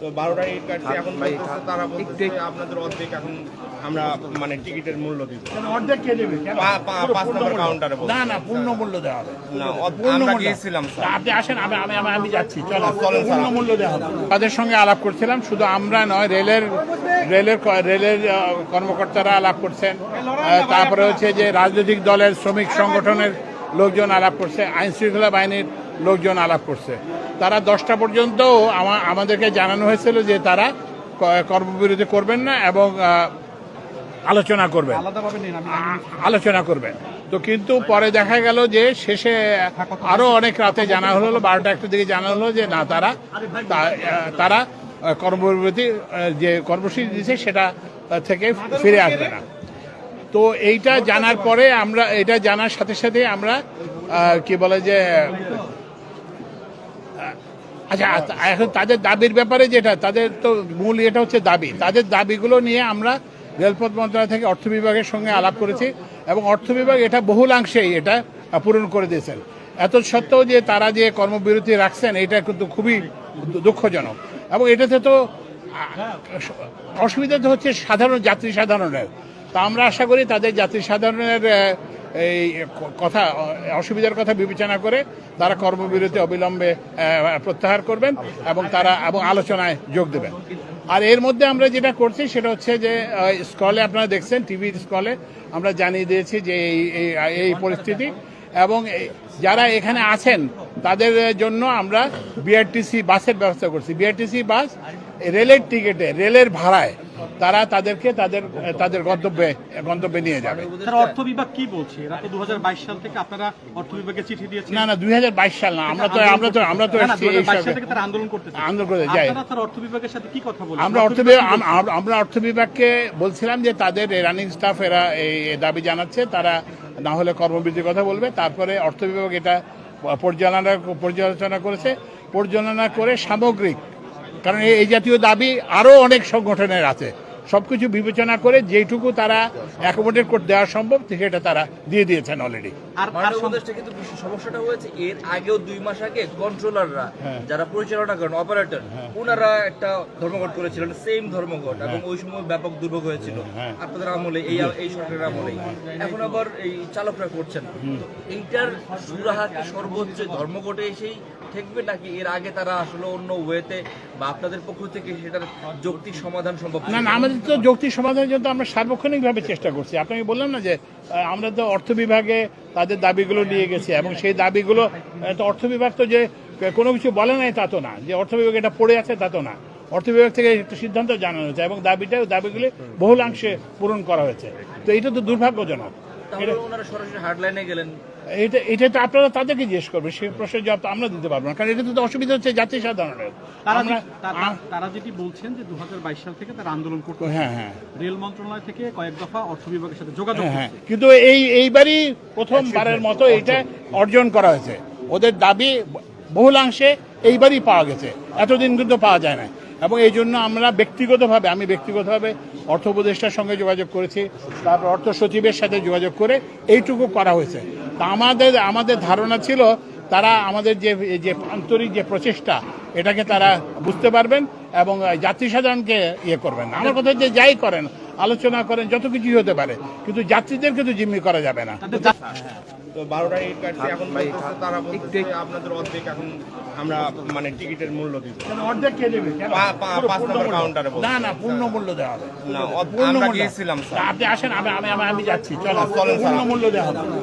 তো বারোটা ইট কাটছে এখন বলতেছে তারা বলতেছে আপনাদের অর্ধেক এখন আমরা মানে টিকিটের মূল্য দিব। অর্ধেক কে দেবে? পাঁচ নম্বর কাউন্টারে না না পূর্ণ মূল্য দেওয়া হবে। না পূর্ণ আমরা মূল্য। গিয়েছিলাম স্যার। আপনি আসেন আমি আমি আমি- যাচ্ছি। চলো পূর্ণ মূল্য দেওয়া হবে। তাদের সঙ্গে আলাপ করছিলাম শুধু আমরা নয় রেলের রেলের রেলের কর্মকর্তারা আলাপ করছেন। তারপরে হচ্ছে যে রাজনৈতিক দলের শ্রমিক সংগঠনের লোকজন আলাপ করছে আইন শৃঙ্খলা বাহিনীর লোকজন আলাপ করছে। তারা দশটা পর্যন্ত আমাদেরকে জানানো হয়েছিল যে তারা কর্মবিরতি করবেন না এবং আলোচনা করবেন। আলোচনা করবেন। তো কিন্তু পরে দেখা গেল যে শেষে আরও অনেক রাতে জানা হলো বারোটা একটা দিকে জানা হলো যে না তারা তারা কর্মবিরতি যে কর্মসূচি দিয়েছে সেটা থেকে ফিরে আসবে না। তো এইটা জানার পরে আমরা এটা জানার সাথে সাথে আমরা কি বলে যে আচ্ছা আচ্ছা, এখন তাদের দাবির ব্যাপারে যেটা তাদের তো মূল এটা হচ্ছে দাবি। তাদের দাবিগুলো নিয়ে আমরা রেলপথ মন্ত্রণালয় থেকে অর্থ বিভাগের সঙ্গে আলাপ করেছি এবং অর্থ বিভাগ এটা বহুলাংশেই এটা পূরণ করে দিয়েছেন। এত সত্ত্বেও যে তারা যে কর্মবিরতি রাখছেন এটা কিন্তু খুবই দুঃখজনক। এবং এটাতে তো অসুবিধা তো হচ্ছে সাধারণ যাত্রী সাধারণের। তা আমরা আশা করি তাদের যাত্রী সাধারণের এই কথা, অসুবিধার কথা বিবেচনা করে তারা কর্মবিরতি অবিলম্বে প্রত্যাহার করবেন এবং তারা এবং আলোচনায় যোগ দেবেন। আর এর মধ্যে আমরা যেটা করছি সেটা হচ্ছে যে স্কলে আপনারা দেখছেন, টিভির স্কলে আমরা জানিয়ে দিয়েছি যে এই, এই- পরিস্থিতি এবং যারা এখানে আছেন তাদের জন্য আমরা বিআরটিসি বাসের ব্যবস্থা করছি। বিআরটিসি বাস রেলের টিকিটে রেলের ভাড়ায় তারা তাদেরকে তাদের তাদের গন্তব্যে গন্তব্যে নিয়ে যাবে। অর্থ বিভাগ কি বলছে? এরা তো দু সাল থেকে আপনারা অর্থ বিভাগে চিঠি দিয়েছেন। না না দু হাজার বাইশ সাল না আমরা তো আমরা তো আমরা তো 2022। থেকে তারা আন্দোলন করতেছে। আন্দোলন করে যাই। আপনারা অর্থ বিভাগের সাথে কি কথা বলেন আমরা অর্থ বিভাগ আম- আম- আমরা অর্থ বিভাগকে বলছিলাম যে তাদের রানিং স্টাফ এরা এই এই দাবি জানাচ্ছে তারা না হলে কর্মবৃদ্ধির কথা বলবে। তারপরে অর্থ বিভাগ এটা পর্যালোচনা পর্যালোচনা করেছে। পর্যালোচনা করে সামগ্রিক কারণ এই- জাতীয় দাবি আরও অনেক সংগঠনের আছে। সবকিছু বিবেচনা করে যেটুকু তারা অ্যাকোমোডেট করতে দেওয়া সম্ভব সেটা তারা দিয়ে দিয়েছেন অলরেডি আর আর মাননীয় কিন্তু সমস্যাটা হয়েছে। এর আগেও দুই মাস আগে কন্ট্রোলাররা যারা পরিচালনা করেন অপারেটর ওনারা একটা ধর্মঘট করেছিলেন সেম ধর্মঘট এবং ওই সময় ব্যাপক দুর্ভোগ হয়েছিল। আপনাদের আমলে এই এই সরকারের আমলে এখন আবার এই চালকরা করছেন। এইটার সুরাহা সর্বোচ্চ ধর্মঘটে এসেই ঠেকবে নাকি এর আগে তারা আসলে অন্য ওয়েতে বা আপনাদের পক্ষ থেকে সেটার যৌক্তিক সমাধান সম্ভব না না আমাদের তো যৌক্তিক সমাধানের জন্য আমরা সার্বক্ষণিকভাবে চেষ্টা করছি। আপনাকে বললাম না যে আমরা তো অর্থ বিভাগে তাদের দাবিগুলো নিয়ে গেছি এবং সেই দাবিগুলো তো অর্থ বিভাগ তো যে কোনো কিছু বলে নাই তা তো না। যে অর্থ বিভাগ এটা পড়ে আছে তা তো না। অর্থ বিভাগ থেকে একটা সিদ্ধান্ত জানানো হয়েছে এবং দাবিটা দাবিগুলি বহুলাংশে পূরণ করা হয়েছে। তো এটা তো দুর্ভাগ্যজনক। তাহলে ওনারা সরাসরি হার্ডলাইনে গেলেন। এটা এটা তো আপনারা তাদেরকে জিজ্ঞেস করবেন সেই প্রশ্নের জবাব তো আমরা দিতে পারব না কারণ এটা তো অসুবিধা হচ্ছে জাতি সাধারণের। তারা যেটি বলছেন যে দু সাল থেকে তারা আন্দোলন করতে হ্যাঁ হ্যাঁ। রেল মন্ত্রণালয় থেকে কয়েক দফা অর্থ বিভাগের সাথে যোগাযোগ হ্যাঁ কিন্তু এই এইবারই প্রথমবারের মতো এটা অর্জন করা হয়েছে। ওদের দাবি বহুলাংশে এইবারই পাওয়া গেছে। এতদিন কিন্তু পাওয়া যায় না এবং এই জন্য আমরা ব্যক্তিগতভাবে আমি ব্যক্তিগতভাবে অর্থ উপদেষ্টার সঙ্গে যোগাযোগ করেছি তারপর অর্থ সচিবের সাথে যোগাযোগ করে এইটুকু করা হয়েছে। আমাদের আমাদের ধারণা ছিল তারা আমাদের যে যে আন্তরিক যে প্রচেষ্টা এটাকে তারা বুঝতে পারবেন এবং যাত্রী সাধারণকে ইয়ে করবেন। আমার কথা যে যাই করেন আলোচনা করেন যত কিছুই হতে পারে কিন্তু যাত্রীদের কিন্তু জিম্মি করা যাবে না। তো বারোটা ইট কাটছে এখন তারা বলতেছে আপনাদের অর্ধেক এখন আমরা মানে টিকিটের মূল্য দিব। অর্ধেক কে দেবে? কেন? পা- পা- পাঁচ নম্বর কাউন্টারে না না পূর্ণ মূল্য দেওয়া হবে। না পূর্ণ মূল্য। গিয়েছিলাম আপনি আসেন আমি আমি আমি- আমি যাচ্ছি চলো পূর্ণ মূল্য দেওয়া হবে।